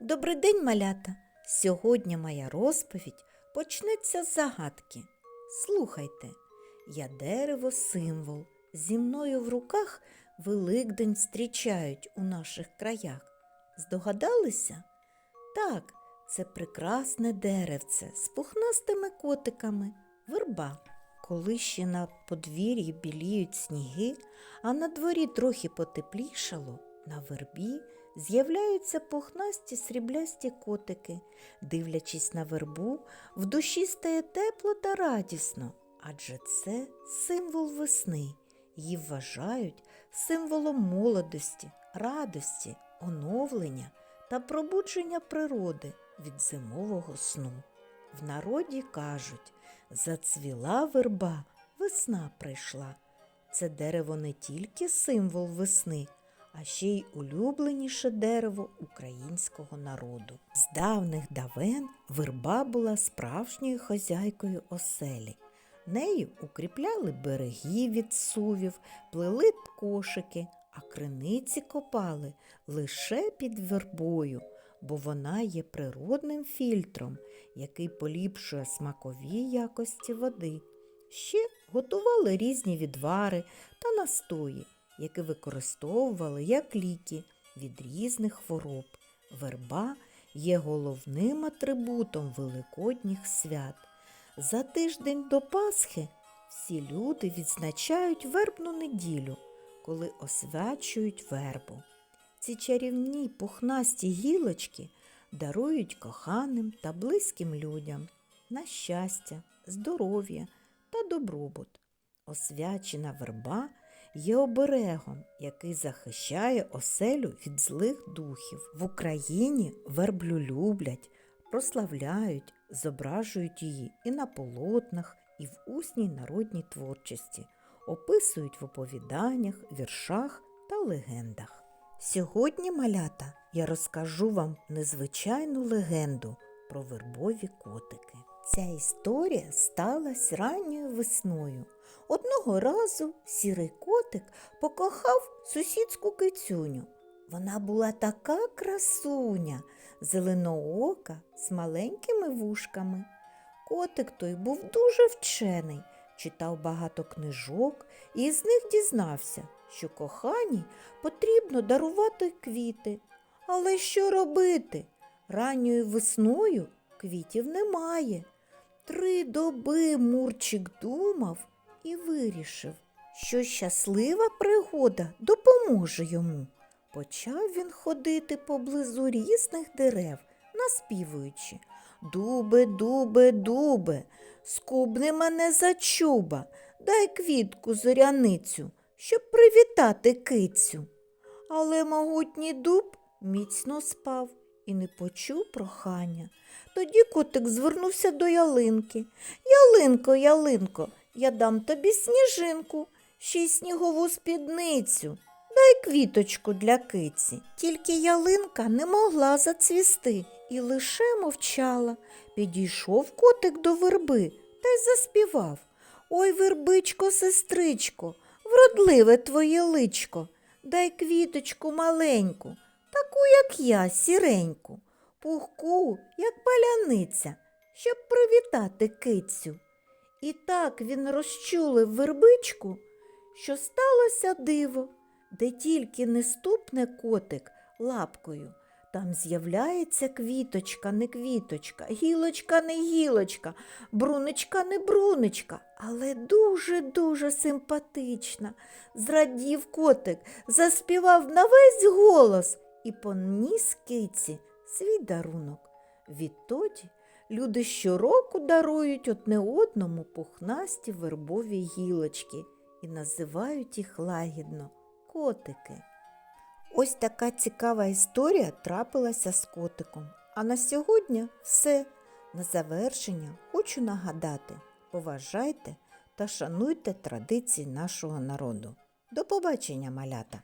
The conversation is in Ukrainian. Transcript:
Добрий день, малята! Сьогодні моя розповідь почнеться з загадки. Слухайте, я дерево символ. Зі мною в руках Великдень зустрічають у наших краях. Здогадалися? Так, це прекрасне деревце з пухнастими котиками, верба. Коли ще на подвір'ї біліють сніги, а на дворі трохи потеплішало, на вербі з'являються пухнасті сріблясті котики. Дивлячись на вербу, в душі стає тепло та радісно, адже це символ весни. Її вважають символом молодості, радості, оновлення та пробудження природи від зимового сну. В народі кажуть, зацвіла верба, весна прийшла. Це дерево не тільки символ весни, а ще й улюбленіше дерево українського народу. З давних давен верба була справжньою хозяйкою оселі. Нею укріпляли береги від сувів, плели кошики, а криниці копали лише під вербою, бо вона є природним фільтром, який поліпшує смакові якості води. Ще готували різні відвари та настої, які використовували як ліки від різних хвороб. Верба є головним атрибутом великодніх свят. За тиждень до Пасхи всі люди відзначають вербну неділю, коли освячують вербу. Ці чарівні пухнасті гілочки дарують коханим та близьким людям на щастя, здоров'я та добробут. Освячена верба є оберегом, який захищає оселю від злих духів. В Україні верблю люблять, прославляють, зображують її і на полотнах, і в усній народній творчості, описують в оповіданнях, віршах та легендах. Сьогодні, малята, я розкажу вам незвичайну легенду про вербові котики. Ця історія сталася ранньою весною. Одного разу сірий котик покохав сусідську кицюню. Вона була така красуня, зеленоока з маленькими вушками. Котик той був дуже вчений, читав багато книжок і з них дізнався, що коханій потрібно дарувати квіти. Але що робити? Ранньою весною квітів немає. Три доби Мурчик думав і вирішив, що щаслива пригода допоможе йому. Почав він ходити поблизу різних дерев, наспівуючи Дубе, дубе, дубе, скубни мене за чуба, дай квітку зоряницю, щоб привітати кицю. Але могутній дуб міцно спав і не почув прохання. Тоді котик звернувся до ялинки. Ялинко, ялинко, я дам тобі сніжинку, ще й снігову спідницю. Дай квіточку для киці. Тільки ялинка не могла зацвісти і лише мовчала. Підійшов котик до верби та й заспівав. Ой, вербичко, сестричко, вродливе твоє личко, дай квіточку маленьку, таку, як я, сіреньку, пухку, як паляниця, щоб привітати кицю. І так він розчулив вербичку, що сталося диво, де тільки не ступне котик лапкою. Там з'являється квіточка, не квіточка, гілочка не гілочка, брунечка не брунечка, але дуже-дуже симпатична. Зрадів котик, заспівав на весь голос і поніс киці свій дарунок. Відтоді люди щороку дарують одне одному пухнасті вербові гілочки і називають їх лагідно котики. Ось така цікава історія трапилася з котиком. А на сьогодні все. На завершення хочу нагадати: поважайте та шануйте традиції нашого народу. До побачення, малята!